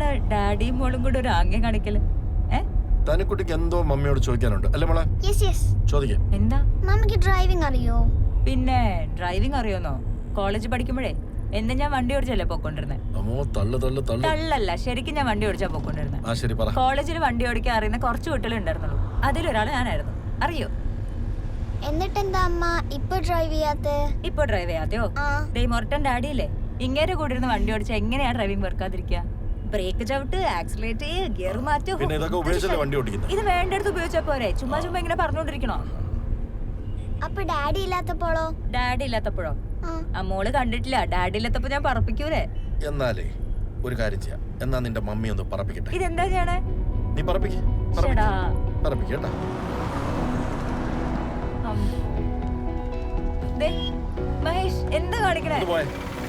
എന്താണ് ഡാഡിയും മോളും കൂടെ ഒരു ആംഗ്യം കാണിക്കൽ? തനിക്കുട്ടിക്ക് എന്തോ മമ്മിയോട് ചോദിക്കാനുണ്ട്. അല്ലേ മോളെ? യെസ് യെസ് ചോദിക്കേ. എന്താ? മമ്മിക്ക് ഡ്രൈവിംഗ് അറിയോ? പിന്നെ ഡ്രൈവിംഗ് അറിയോന്നോ? കോളേജ് പഠിക്കുമ്പോഴേ എന്ന് ഞാൻ വണ്ടി ഓടിച്ചല്ലേ പോയിക്കൊണ്ടിരുന്നത് തള്ളല്ല ശരിക്കും ഞാൻ വണ്ടി ഓടിച്ചാ പോയിക്കൊണ്ടിരുന്നത് ആ ശരി പറ. കോളേജിൽ വണ്ടി ഓടിക്കാൻ അറിയുന്ന കുറച്ച് കുട്ടികൾ ഉണ്ടായിരുന്നുള്ളൂ. അതിലൊരാൾ ഞാനായിരുന്നു. അറിയോ? എന്നിട്ട് എന്താ അമ്മ? ഇപ്പൊ ഡ്രൈവ് ചെയ്യാത്തേ? ഇപ്പൊ ഡ്രൈവ് ചെയ്യാത്തെയോ ഡേ മൊറട്ടൻ ഡാഡിയില്ലേ? ഇങ്ങേരെ കൂടി ഇരുന്ന് വണ്ടി ഓടിച്ച എങ്ങനെയാ ഡ്രൈവിംഗ് വെറുക്കാതിരിക്കുക ബ്രേക്ക് ചവിട്ട് ആക്സിലേറ്റ് ഗിയർ മാറ്റു പിന്നെ ഇതൊക്കെ ഉപയോഗിച്ചല്ലേ വണ്ടി ഓടിക്കുന്നത് ഇത് വേണ്ടടുത്ത് ഉപയോഗിച്ചാ പോരെ. ചുമ്മാ ചുമ്മാ ഇങ്ങനെ പറഞ്ഞോണ്ടിരിക്കണോ? അപ്പൊ ഡാഡി ഇല്ലാത്തപ്പോഴോ? ഡാഡി ഇല്ലാത്തപ്പോഴോ? ആ. ആ മോൾ കണ്ടിട്ടില്ല. ഡാഡി ഇല്ലാത്തപ്പോ ഞാൻ പറപ്പിക്കൂലേ? എന്നാലേ ഒരു കാര്യം ചെയ്യാം. എന്നാ നിന്റെ മമ്മി ഒന്ന് പറപ്പിക്കട്ടെ? ഇതെന്താ ചെയ്യണേ? നീ പറപ്പിക്ക്. ചേടാ പറപ്പിക്ക് കേട്ടാ. ദേ, മഹേഷ് എന്താ കാണിക്കണേ?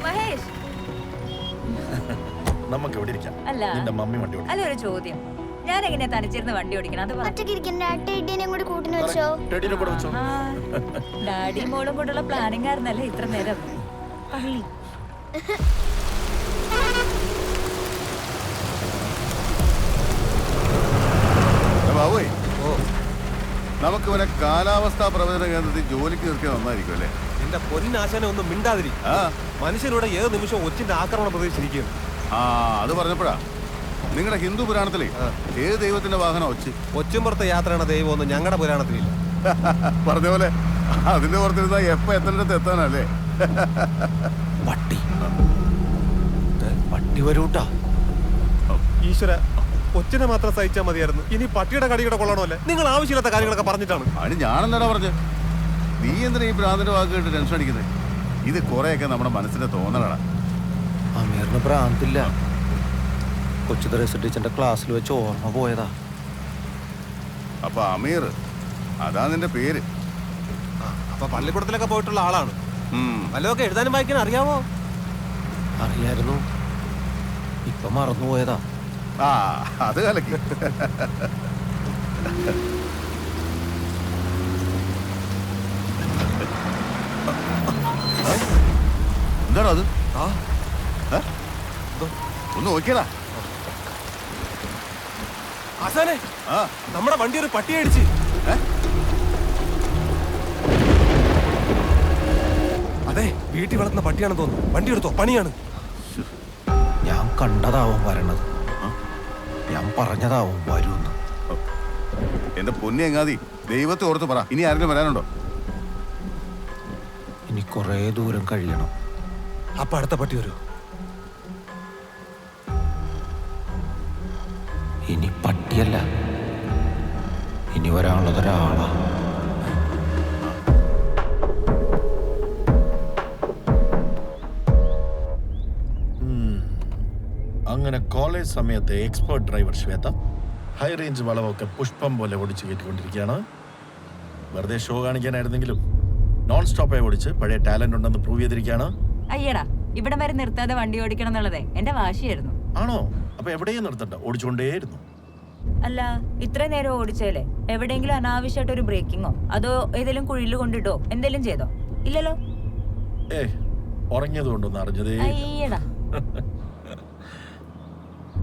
മഹേഷ്. നമുക്ക് ഇവിടെ ഇരിക്കാം. അല്ല. നിന്റെ മമ്മി വണ്ടി ഓടിക്കും. അല്ല ഒരു ചോദ്യം. ഞാൻ എങ്ങനെയാ തനിച്ചിരുന്ന് വണ്ടി ഓടിക്കണം അത് പറ. ഒറ്റയ്ക്ക് ഇരിക്കുന്ന ടെഡിനെയും കൂടി കൂട്ടിന് വെച്ചോ? ടെഡിനെ കൂടെ വെച്ചോ? ഡാഡി ഡാഡിയും മോളും കൂടെയുള്ള പ്ലാനിങ് ആയിരുന്നല്ലേ ഇത്ര നേരം? പള്ളി. ബാബുവേ. ഓ. നമുക്ക് ഇവനെ കാലാവസ്ഥാ പ്രവചന കേന്ദ്രത്തിൽ ജോലിക്ക് നിർത്തിയാൽ നന്നായിരിക്കും അല്ലേ? നിന്റെ പൊന്നാശനെ ഒന്നും മിണ്ടാതിരി. ആ. മനുഷ്യരുടെ ഏത് നിമിഷം ഒച്ചിന്റെ ആക്രമണം പ്രതീക്ഷിച്ചിരിക്കുന്നു. ആ അത് പറഞ്ഞപ്പോഴാ. നിങ്ങളുടെ ഹിന്ദു പുരാണത്തിലെ ഏത് ദൈവത്തിന്റെ വാഹനം ഒച്ച്? ഒച്ചുംപുറത്തെ യാത്രയാണ് ദൈവമൊന്നും ഞങ്ങളുടെ പുരാണത്തിലില്ല. പറഞ്ഞ പോലെ അതിന്റെ പുറത്തിരുന്ന എപ്പ എത്തേണ്ടത് എത്താനല്ലേ? പട്ടി പട്ടി വരൂട്ടാ. ഈശ്വര ഒച്ചിനെ മാത്രം സഹിച്ചാൽ മതിയായിരുന്നു. ഇനി പട്ടിയുടെ കടിയുടെ കൊള്ളണമല്ലേ? നിങ്ങൾ ആവശ്യമില്ലാത്ത കാര്യങ്ങളൊക്കെ പറഞ്ഞിട്ടാണ്. അത് ഞാനെന്താണ് പറഞ്ഞത് നീ എന്തിനാ ഈ ഭ്രാന്തന്റെ വാക്ക് കേട്ട് ടെൻഷൻ അടിക്കുന്നത് ഇത് കുറെയൊക്കെ നമ്മുടെ മനസ്സിന്റെ തോന്നലാണ് അമീറിന് പ്രാന്തില്ല കൊച്ചു തെരേസ ടീച്ചറിന്റെ ക്ലാസ്സിൽ വെച്ച് ഓർമ്മ പോയതാ. അപ്പൊ അമീർ അതാ നിന്റെ പേര്. അപ്പൊ പള്ളിക്കൂടത്തിലൊക്കെ പോയിട്ടുള്ള ആളാണ്. വല്ലതൊക്കെ എഴുതാനും വായിക്കാനും അറിയാമോ അറിയായിരുന്നു. ഇപ്പൊ മറന്നുപോയതാ ആ അത് കലക്കി. എന്താണോ അത്? ആ. ഏ? ഒന്ന് നോക്കിയതാ. ആസാനെ ആ. നമ്മുടെ വണ്ടി ഒരു പട്ടി അടിച്ച്. അതെ വീട്ടിൽ വളർത്തുന്ന പട്ടിയാണെന്ന് തോന്നുന്നു. വണ്ടി എടുത്തോ? പണിയാണ്. ഞാൻ കണ്ടതാവും വരണത്. ഞാൻ പറഞ്ഞതാവും വരുമെന്ന്. എന്റെ പൊന്നി എങ്ങാതി ദൈവത്തെ ഓർത്ത് പറ. ഇനി ആരെങ്കിലും വരാനുണ്ടോ? ഇനി കുറേ ദൂരം കഴിയണം. അപ്പൊ അടുത്ത പട്ടി വരൂ പട്ടിയല്ല ഇനി വരാനുള്ളത് ഒരാളാ അങ്ങനെ കോളേജ് സമയത്തെ expert driver Shweta high range വളവൊക്കെ പുഷ്പം പോലെ ഓടിച്ച് കയറ്റിക്കൊണ്ടിരിക്കുകയാണ് വെറുതെ ഷോ കാണിക്കാനായിരുന്നെങ്കിലും നോൺ സ്റ്റോപ്പായി ഓടിച്ച് പഴയ ടാലന്റ് ഉണ്ടെന്ന് പ്രൂവ് ചെയ്തിരിക്കുകയാണ്. അയ്യടാ ഇവിടെ വരെ നിർത്താതെ വണ്ടി ഓടിക്കണം എന്നുള്ളതേ എന്റെ വാശിയായിരുന്നു. ആണോ? അപ്പൊ എവിടെയും നിർത്തണ്ട ഓടിച്ചുകൊണ്ടേയിരുന്നു. അല്ല ഇത്ര നേരം ഓടിച്ചേലേ? എവിടെയെങ്കിലും അനാവശ്യമായിട്ട് ഒരു ബ്രേക്കിങ്ങോ? അതോ ഏതെങ്കിലും കുഴിയിൽ കൊണ്ടിട്ടോ? എന്തെങ്കിലും ചെയ്തോ? ഇല്ലല്ലോ? ഏ അറിഞ്ഞതേ. അയ്യടാ.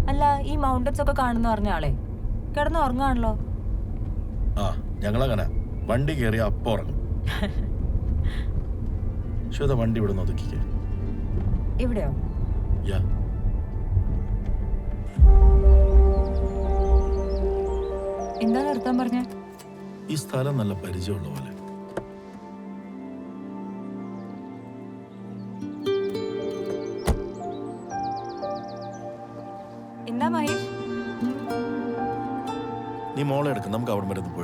അല്ല ഈ മൗണ്ടൻസ് ഒക്കെ കാണുന്ന പറഞ്ഞ ആളെ. കിടന്ന് ഉറങ്ങാണല്ലോ ആ ഞങ്ങളങ്ങനെ. വണ്ടി കയറി അപ്പൊ ഉറങ്ങും. ശ്വേത വണ്ടി ഇവിടെ നിന്ന് ഒതുക്കിക്കേ. ഇവിടെയോ? യാ. എന്താ നിർത്താൻ പറഞ്ഞ? ഈ സ്ഥലം നല്ല പരിചയമുള്ള പോലെ. എന്താ മഹേഷ്? നീ മോളെ എടുക്കും നമുക്ക് അവിടെ വരെ ഒന്ന്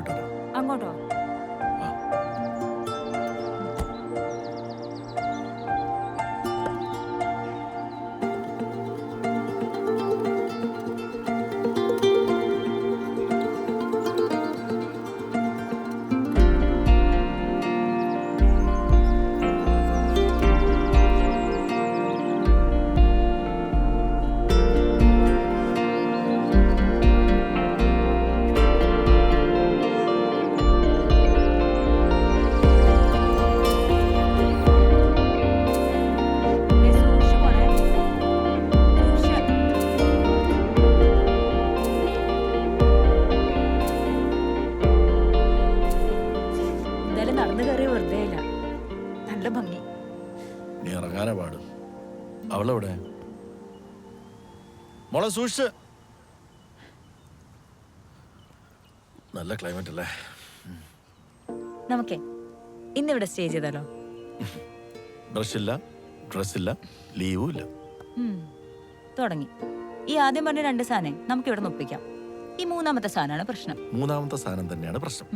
മോളെ സൂക്ഷിച്ച്. നല്ല ക്ലൈമറ്റ് അല്ലേ? നമുക്കേ ഇന്നിവിടെ സ്റ്റേ ചെയ്താലോ? ബ്രഷ് ഇല്ല ഡ്രസ് ഇല്ല ലീവും ഇല്ല. തുടങ്ങി. ഈ ആദ്യം പറഞ്ഞ രണ്ട് സാധനം നമുക്ക് ഇവിടെ ഒപ്പിക്കാം. ഈ മൂന്നാമത്തെ സാധനമാണ് പ്രശ്നം. മൂന്നാമത്തെ സാധനം തന്നെയാണ് പ്രശ്നം.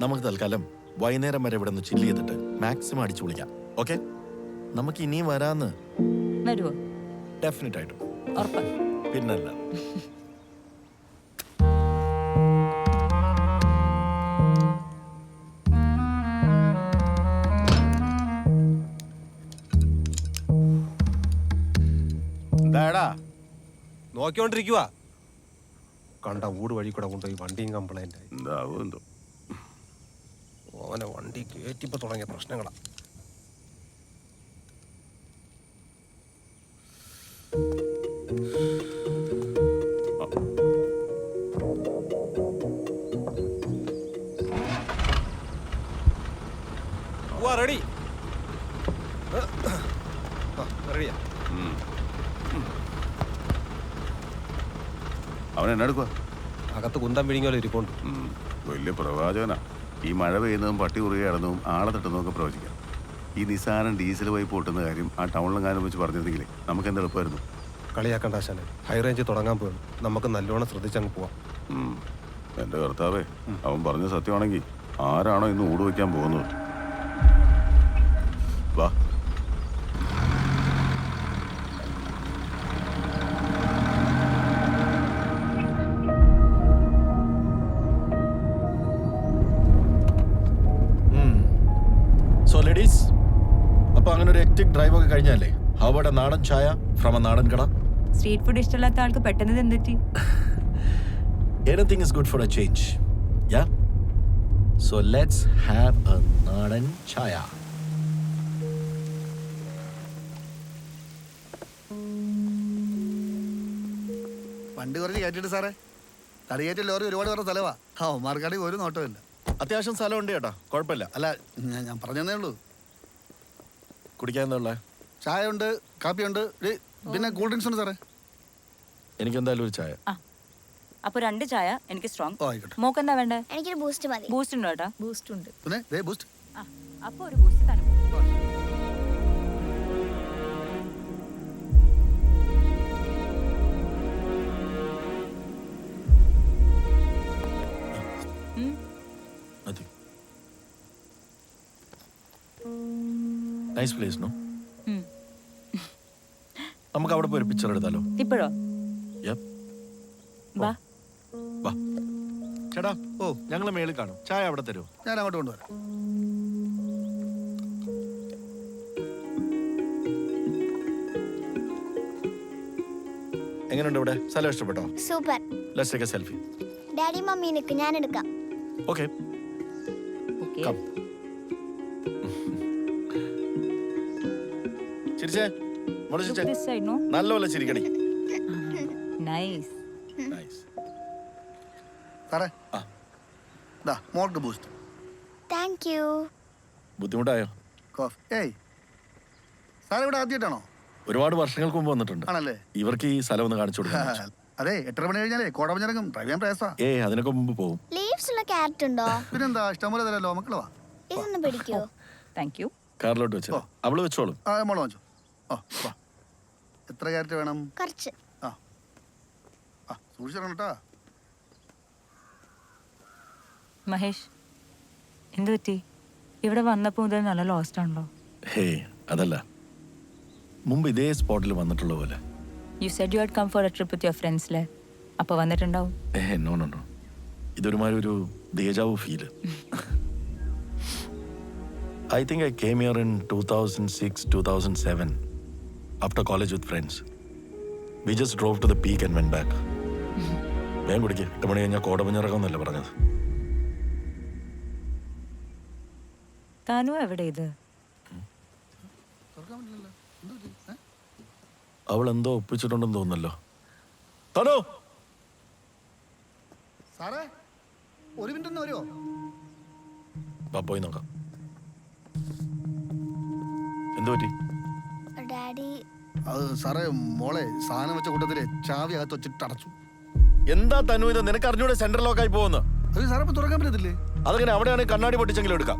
നമുക്ക് തൽക്കാലം വൈകുന്നേരം വരെ ഇവിടെ നിന്ന് ചില്ല് ചെയ്തിട്ട് മാക്സിമം അടിച്ചു വിളിക്കാം ഓക്കെ നമുക്ക് ഇനിയും വരാന്ന് വരുമോ ഡെഫിനറ്റ് ആയിട്ടും. ഉറപ്പ്. പിന്നല്ല. എന്താടാ? നോക്കിക്കൊണ്ടിരിക്കുക കണ്ട ഊട് വഴി കൂടെ കൊണ്ടുപോയി വണ്ടിയും കംപ്ലൈന്റ് ആയി. എന്താവും എന്തോ? ഓനെ വണ്ടി കയറ്റിപ്പോ തുടങ്ങിയ പ്രശ്നങ്ങളാ. റെഡി അവൻ എന്നെടുക്കുക അകത്ത് കുന്തം വിഴിഞ്ഞോലെ ഇരിക്കൊണ്ട് വലിയ പ്രവാചകനാ. ഈ മഴ പെയ്യുന്നതും പട്ടി കുറുകയാടുന്നതും ആളെ തട്ടുന്നതൊക്കെ പ്രവചിക്കാം. ഈ നിസാരം ഡീസൽ പൈപ്പ് പൊട്ടുന്ന കാര്യം ആ ടൗണിലെങ്ങാനും വെച്ച് പറഞ്ഞിരുന്നെങ്കിലേ നമുക്ക് എന്ത് എളുപ്പമായിരുന്നു? കളിയാക്കണ്ട ആശാനെ. ഹൈ റേഞ്ച് തുടങ്ങാൻ പോകും നമുക്ക് നല്ലോണം ശ്രദ്ധിച്ചങ്ങ് പോവാം. എന്റെ കർത്താവേ അവൻ പറഞ്ഞ സത്യമാണെങ്കിൽ ആരാണോ ഇന്ന് ഊട് വയ്ക്കാൻ പോകുന്നത്? വാ. അവിടെ നാടൻ ചായ ഫ്രം എ നാടൻ കട. സ്ട്രീറ്റ് ഫുഡ് ഇഷ്ടമില്ലാത്ത ആൾക്ക് പെട്ടെന്ന് എന്തെറ്റി anything is good for a change yeah so let's have a നാടൻ ചായ. വണ്ടി കുറച്ച് കയറ്റിട്ട് സാറേ. തടിയേറ്റ ലോറി ഒരുപാട് പേരുടെ സ്ഥലവാ. ആ ഒമാർക്കാടി ഒരു നോട്ടമില്ല അത്യാവശ്യം സ്ഥലമുണ്ട് കേട്ടോ. കുഴപ്പമില്ല. അല്ല ഞാൻ ഞാൻ പറഞ്ഞതേ ഉള്ളൂ. കുടിക്കാൻ എന്താ ഉള്ളേ? ചായ ഉണ്ട് കാപ്പിയുണ്ട്. ഏയ്, പിന്നെ കൂൾ ഡ്രിങ്ക്സ് ഉണ്ട് സാറേ. എനിക്ക് എന്തായാലും ഒരു ചായ. ആ. അപ്പൊ രണ്ട് ചായ എനിക്ക് സ്ട്രോങ് ഓ ആയിക്കോട്ടെ. മോക്ക് എന്താ വേണ്ടേ? എനിക്കൊരു ബൂസ്റ്റ് മതി. ബൂസ്റ്റ് ഉണ്ടോ ഏട്ടാ? ബൂസ്റ്റ് ഉണ്ട്. പിന്നെ ദേ ബൂസ്റ്റ് ആ അപ്പൊ ഒരു ബൂസ്റ്റ് തന്നെ Nice നൈസ് പ്ലേസ് നോ നമുക്ക് അവിടെ പോയി ഒരു പിക്ചർ എടുത്താലോ? ഇപ്പോഴോ? വാ. വാ. ചേട്ടാ ഓ ഞങ്ങൾ മേളിൽ കാണും. ചായ അവിടെ തരുമോ? ഞാൻ അങ്ങോട്ട് കൊണ്ടുവരാം. എങ്ങനെയുണ്ട് ഇവിടെ? സ്ഥലം ഇഷ്ടപ്പെട്ടോ? Super. Let's take a selfie daddy mummy നിൽക്ക് ഞാൻ എടുക്കാം. ഓക്കേ ഓക്കേ കം ചിരിച്ചേ. നോ നല്ലപോലെ ചിരിക്കണി. നൈസ് നൈസ് സാറേ. ആ. ദാ മോൾക്ക് ബൂസ്റ്റ് താങ്ക് യു ബുദ്ധിമുട്ടായോ? കോഫ്. ഏയ്. സാറേ ഇവിടെ ആദ്യമായിട്ടാണോ? ഒരുപാട് വർഷങ്ങൾക്ക് മുമ്പ് വന്നിട്ടുണ്ട്. ആണല്ലേ? ഇവർക്ക് ഈ സ്ഥലം ഒന്ന് കാണിച്ചു അതെ എട്ടര മണി കഴിഞ്ഞാലേ കോടമഞ്ഞിറങ്ങും ഡ്രൈവ് ചെയ്യാൻ പ്രയാസാ ഏ അതിനൊക്കെ മുമ്പ് പോകും. ലീവ്സ് ഉള്ള ക്യാരറ്റ് ഉണ്ടോ? പിന്നെന്താ ഇഷ്ടംപോലെ മക്കൾ വാ. ഇതൊന്ന് പിടിക്കോ? താങ്ക് യു കാറിലോട്ട് വെച്ചോ അവൾ വെച്ചോളും. ആ മോൾ വെച്ചോ ഓ വാ. എത്ര ക്യാരറ്റ് വേണം? കുറച്ച്. ആ. ആ സൂക്ഷിച്ചിടണം കേട്ടോ. മഹേഷ് എന്ത് പറ്റി? ഇവിടെ വന്നപ്പോൾ മുതൽ നല്ല ലോസ്റ്റ് ആണല്ലോ. ഹേ അതല്ല. മുമ്പ് ഇതേ സ്പോട്ടിൽ വന്നിട്ടുള്ള പോലെ. You said you had come for a trip with your ഫ്രണ്ട്സിലെ അപ്പോൾ വന്നിട്ടുണ്ടാവും. ഏ നോ നോ നോ ഇതൊരു ഇതൊരുമാതിരി ഒരു deja vu feel I think I came here in two thousand six two thousand seven after college with friends we just drove to the peak and when back വേഗം കുടിക്കുക എട്ട് മണി കഴിഞ്ഞാൽ കോടമഞ്ഞിറങ്ങുന്നല്ലേ പറഞ്ഞത്. താനു എവിടെ ഇത്? അവൾ എന്തോ ഒപ്പിച്ചിട്ടുണ്ടെന്ന് തോന്നല്ലോ തനോ! സാറേ ഒരു മിനിറ്റ് ഒന്ന് വരുമോ വാ പോയി നോക്കാം. എന്തു പറ്റി ഡാഡി അത് സാറേ മോളെ സാധനം വെച്ച കൂട്ടത്തിൽ ചാവി അകത്ത് വെച്ചിട്ട് അടച്ചു എന്താ തനു ഇത്? നിനക്ക് അറിഞ്ഞൂടെ ലോക്ക് ആയി പോകുന്നു അത് സാറേ ഇപ്പൊ തുറക്കാൻ പറ്റത്തില്ലേ? അതങ്ങനെ അവിടെയാണ് കണ്ണാടി പൊട്ടിച്ചെങ്കിലും എടുക്കാം?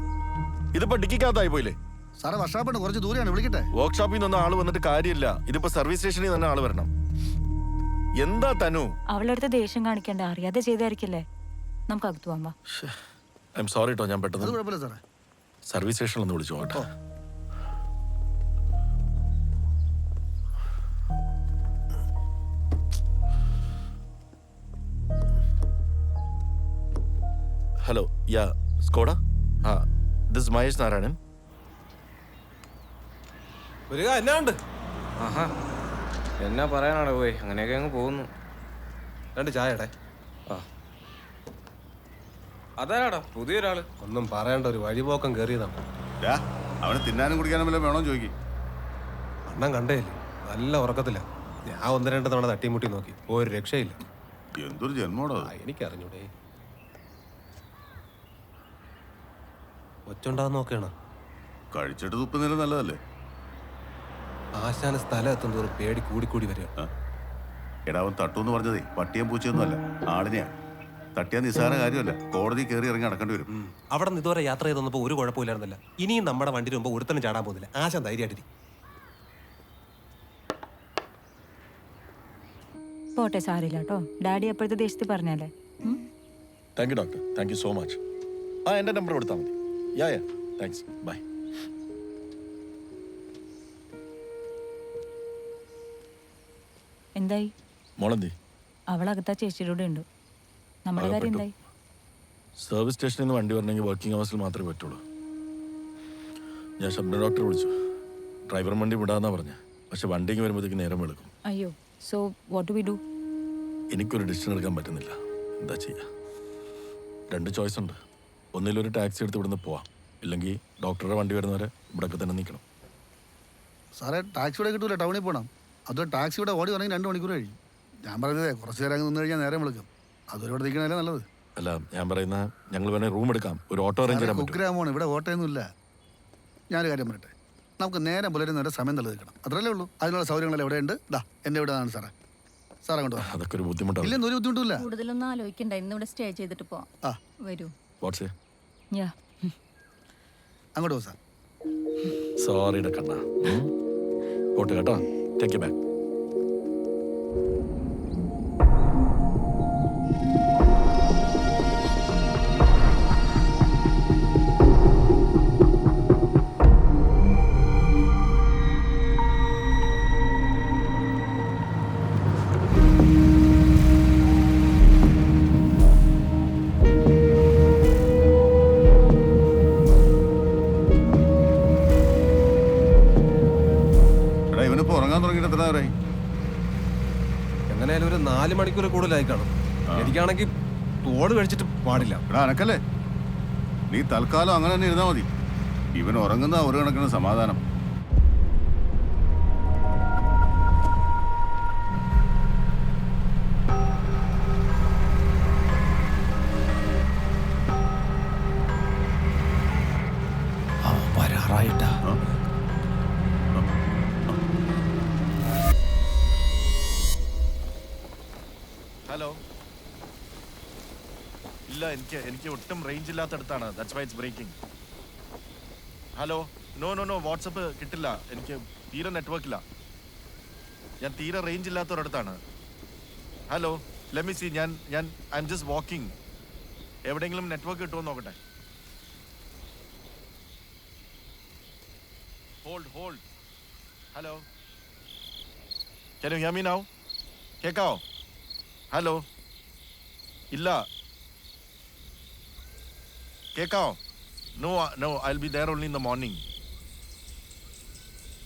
ഇതിപ്പോ ഡിക്കിക്കകത്തായി പോയില്ലേ? സാറേ വർഷാപ്പുണ്ട് കുറച്ച് ദൂരെയാണ് വിളിക്കട്ടെ? വർക്ക്ഷോപ്പിൽ നിന്നൊന്നും ആൾ വന്നിട്ട് കാര്യമില്ല. ഇതിപ്പോ സർവീസ് സ്റ്റേഷനിൽ തന്നെ ആൾ വരണം. എന്താ തനു? അവളടുത്ത് ദേഷ്യം കാണിക്കണ്ട അറിയാതെ ചെയ്തായിരിക്കില്ലേ? നമുക്ക് അകത്തു പോവാം ഐ എം സോറി കേട്ടോ ഞാൻ അത് പെട്ടെന്ന് കുഴപ്പമില്ല സാറേ. സർവീസ് സ്റ്റേഷനിൽ ഒന്ന് വിളിച്ചു പോകട്ടെ. Hello yeah Skoda ah this Mahesh Narayanan ഒരു എന്നാണ്ട് ആഹാ. എന്നാ പറയാനാണ് പോയി? അങ്ങനെയൊക്കെ അങ്ങ് പോകുന്നു. രണ്ട് ചായടെ ആ. അതാരാടാ? പുതിയൊരാൾ. ഒന്നും പറയണ്ട ഒരു വഴിപോക്കം കയറിയതാണ് ഡാ, അവന് തിന്നാനും കുടിക്കാനും വല്ലതും വേണോ ചോദിക്കി. അണ്ണൻ കണ്ടേ നല്ല ഉറക്കത്തില്ല ഞാൻ ഒന്ന് രണ്ട് തവണ തട്ടിമുട്ടി നോക്കി. ഒരു രക്ഷയില്ല. എന്തൊരു ജന്മോടോ ആ എനിക്കറിഞ്ഞൂടെ. ഒച്ചുണ്ടാന്ന് നോക്കണ കഴിച്ചിട്ട് തുപ്പുന്നില്ല നല്ലതല്ലേ? ആശാന സ്ഥലം എത്തും തോറും പേടി കൂടി വരിക. എടാവൻ എടാ അവൻ തട്ടൂന്ന് പറഞ്ഞതേ പട്ടിയും പൂച്ചയൊന്നും അല്ല ആളിനെയാ തട്ടിയാ നിസ്സാര കാര്യമല്ല കോടതി കയറി ഇറങ്ങി അടക്കേണ്ടി വരും. അവിടെ നിന്ന് ഇതുവരെ യാത്ര ചെയ്ത് വന്നപ്പോൾ ഒരു കുഴപ്പമില്ലായിരുന്നില്ല. ഇനിയും നമ്മുടെ വണ്ടി മുമ്പ് ഒരുത്തനും ചാടാൻ പോകുന്നില്ല ആശാൻ ധൈര്യമായിട്ടിരി പോട്ടെ സാരില്ല കേട്ടോ. ഡാഡി അപ്പോഴത്തെ ദേശത്ത് പറഞ്ഞല്ലേ? Thank you doctor thank you so much ആ എന്റെ നമ്പർ കൊടുത്താൽ മതി. യാ യാ താങ്ക്സ് ബൈ എന്തായി? മോളെന്തി? അവളകത്താ ചേച്ചിയുടെ ഉണ്ട്? നമ്മുടെ കാര്യം അകപ്പെട്ടു. എന്തായി? സർവീസ് സ്റ്റേഷനിൽ നിന്ന് വണ്ടി വരണമെങ്കിൽ വർക്കിംഗ് അവേഴ്സിൽ മാത്രമേ പറ്റുള്ളൂ. ഞാൻ ശബ്ദ ഡോക്ടറെ വിളിച്ചു. ഡ്രൈവർ വണ്ടി വിടാന്നാ പറഞ്ഞ. പക്ഷെ വണ്ടിക്ക് വരുമ്പോഴത്തേക്ക് നേരം വെളുക്കും. അയ്യോ സോ വാട്ട് വി ഡു എനിക്കൊരു ഡിസിഷൻ എടുക്കാൻ പറ്റുന്നില്ല. എന്താ ചെയ്യുക രണ്ട് ചോയ്സ് ഉണ്ട്. ഒന്നിലൊരു ടാക്സി എടുത്ത് ഇവിടുന്ന് പോവാം. ഇല്ലെങ്കിൽ ഡോക്ടറുടെ വണ്ടി വരുന്നവരെ ഇവിടെയൊക്കെ തന്നെ നിൽക്കണം. സാറേ ടാക്സി ഇവിടെ കിട്ടൂല. ടൗണിൽ പോകണം അത് ടാക്സി ഇവിടെ ഓടി വന്നെങ്കിൽ രണ്ട് മണിക്കൂർ കഴിയും. ഞാൻ പറഞ്ഞതേ കുറച്ച് നേരം അങ്ങ് നിന്ന് കഴിഞ്ഞാൽ നേരം വിളിക്കും. അതൊരു ഇവിടെ നിൽക്കണല്ലേ നല്ലത്? അല്ല ഞാൻ പറയുന്ന ഞങ്ങൾ വേണേൽ റൂം എടുക്കാം. ഒരു ഓട്ടോ അറേഞ്ച് ചെയ്യാൻ പറ്റും. കുഗ്രാമമാണ് ഇവിടെ ഓട്ടയൊന്നുമില്ല ഞാനൊരു കാര്യം പറയട്ടെ. നമുക്ക് നേരം പുലരുന്ന നേരെ സമയം നിലനിൽക്കണം. അത്രല്ലേ ഉള്ളൂ. അതിനുള്ള സൗകര്യങ്ങളെല്ലാം ഇവിടെ ഉണ്ട് ദാ എന്റെ ഇവിടെ ആണ് സാറേ. സാറേ അങ്ങോട്ട് വാ. അതൊക്കെ ഒരു ബുദ്ധിമുട്ടാണ്. ഇല്ലെന്ന് ഒരു ബുദ്ധിമുട്ടില്ല കൂടുതലൊന്നും ആലോചിക്കണ്ട. ഇന്നിവിടെ സ്റ്റേ ചെയ്തിട്ട് പോവാം. ആ. വരൂ. വാട്സേ. യാ അങ്ങോട്ട് പോ സാർ സോറിയുടെ കണ്ണ. പോട്ടെ കേട്ടോ. ടേക്ക് ബാക്ക് തുടങ്ങിയിട്ട് എത്ര നേരമായി? എങ്ങനെയായാലും ഒരു നാല് മണിക്കൂർ കൂടുതലായി കാണും. എനിക്കാണെങ്കിൽ തോട് കഴിച്ചിട്ട് പാടില്ല. എടാ അനക്കല്ലേ? നീ തൽക്കാലം അങ്ങനെ തന്നെ ഇരുന്നാ മതി. ഇവൻ ഉറങ്ങുന്ന ഒരു കണക്കിന് സമാധാനം. ഹലോ ഇല്ല എനിക്ക് എനിക്ക് ഒട്ടും range ഇല്ലാത്തടത്താണ്. That's why it's breaking hello no no no WhatsApp കിട്ടില്ല. എനിക്ക് തീരെ നെറ്റ്വർക്കില്ല ഞാൻ തീരെ റേഞ്ച് ഇല്ലാത്തൊരിടത്താണ്. ഹലോ ലെമി സി ഞാൻ ഞാൻ ഐ എം ജസ്റ്റ് വാക്കിംഗ് എവിടെയെങ്കിലും നെറ്റ്വർക്ക് കിട്ടുമോ നോക്കട്ടെ. Hold hold hello can you hear കേൾക്കാവോ ഹലോ ഇല്ല കേക്കാവോ no no I be there only in the morning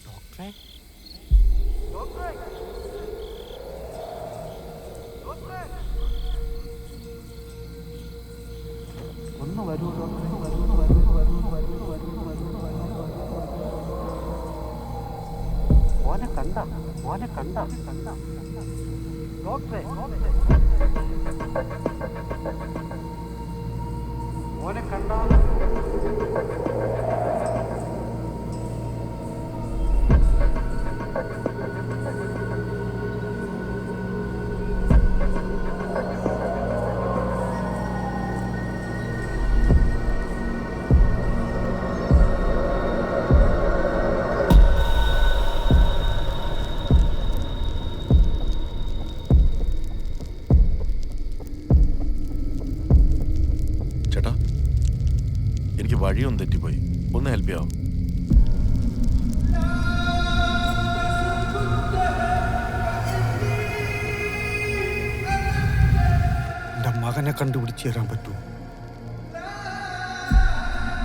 ഡോക്ടറെ ഒന്ന് വരൂ ഡോക്ടറെ വരൂ വരൂ വരൂ വരൂ വരൂ വരൂ ഓനെ കണ്ട ഓനെ കണ്ട കണ്ട കണ്ട ഡോക്ടറെ ഓനെ കണ്ടാൽ ഒന്ന് ഹെൽപ്പ് ചെയ്യാം മകനെ കണ്ടുപിടിച്ച് തരാൻ പറ്റുമോ?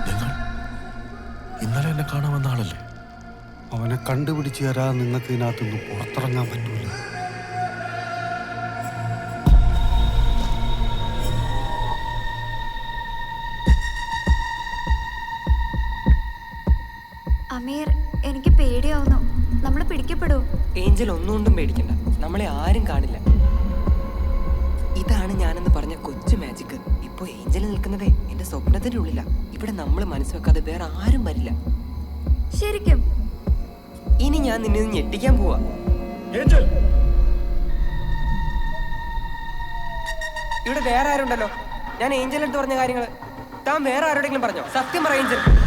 നിങ്ങൾ ഇന്നലെ എന്നെ കാണാൻ വന്ന ആളല്ലേ? അവനെ കണ്ടുപിടിച്ച് തരാതെ നിങ്ങൾക്ക് ഇതിനകത്തുനിന്ന് പുറത്തിറങ്ങാൻ പറ്റൂല. ഏഞ്ചൽ ഒന്നുകൊണ്ടും പേടിക്കണ്ട. നമ്മളെ ആരും കാണില്ല. ഇതാണ് ഞാനെന്ന് പറഞ്ഞ കൊച്ചു മാജിക് ഇപ്പോൾ ഏഞ്ചൽ നിൽക്കുന്നതേ എന്റെ സ്വപ്നത്തിന്റെ ഉള്ളില. ഇവിടെ നമ്മൾ മനസ്സ് വെക്കാതെ വേറെ ആരും വരില്ല. ശരിക്കും. ഇനി ഞാൻ നിന്നെ ഞെട്ടിക്കാൻ പോവാ. ഏഞ്ചൽ! ഇവിടെ വേറെ ആരുണ്ടല്ലോ? ഞാൻ ഏഞ്ചൽ എടുത്ത് പറഞ്ഞ കാര്യങ്ങൾ താൻ വേറെ ആരോടെങ്കിലും പറഞ്ഞോ? സത്യം പറ ഏഞ്ചൽ.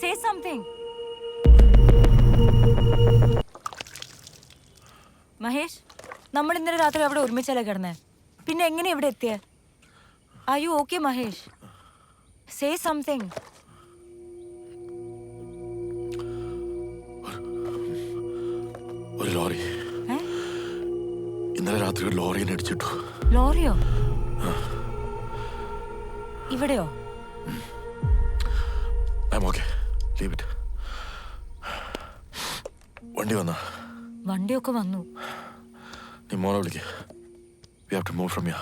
Say something. മഹേഷ് നമ്മൾ ഇന്നലെ രാത്രി അവിടെ ഒരുമിച്ചല്ലേ കിടന്നേ? പിന്നെ എങ്ങനെ ഇവിടെ എത്തിയ? Are you okay Mahesh? Say something ഒരു ലോറി. ഇന്നലെ രാത്രി ഒരു ലോറിനെ അടിച്ചിട്ടു ലോറിയോ? ഇവിടെയോ? ഓക്കെ ലീവ് ഇറ്റ് വണ്ടി വന്നാ? വണ്ടിയൊക്കെ വന്നു. നീ മോളെ വിളിക്ക്. We have to move from yeah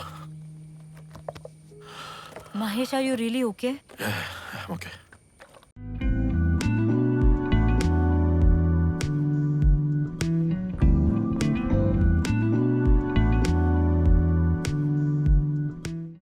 Mahesh are you really okay okay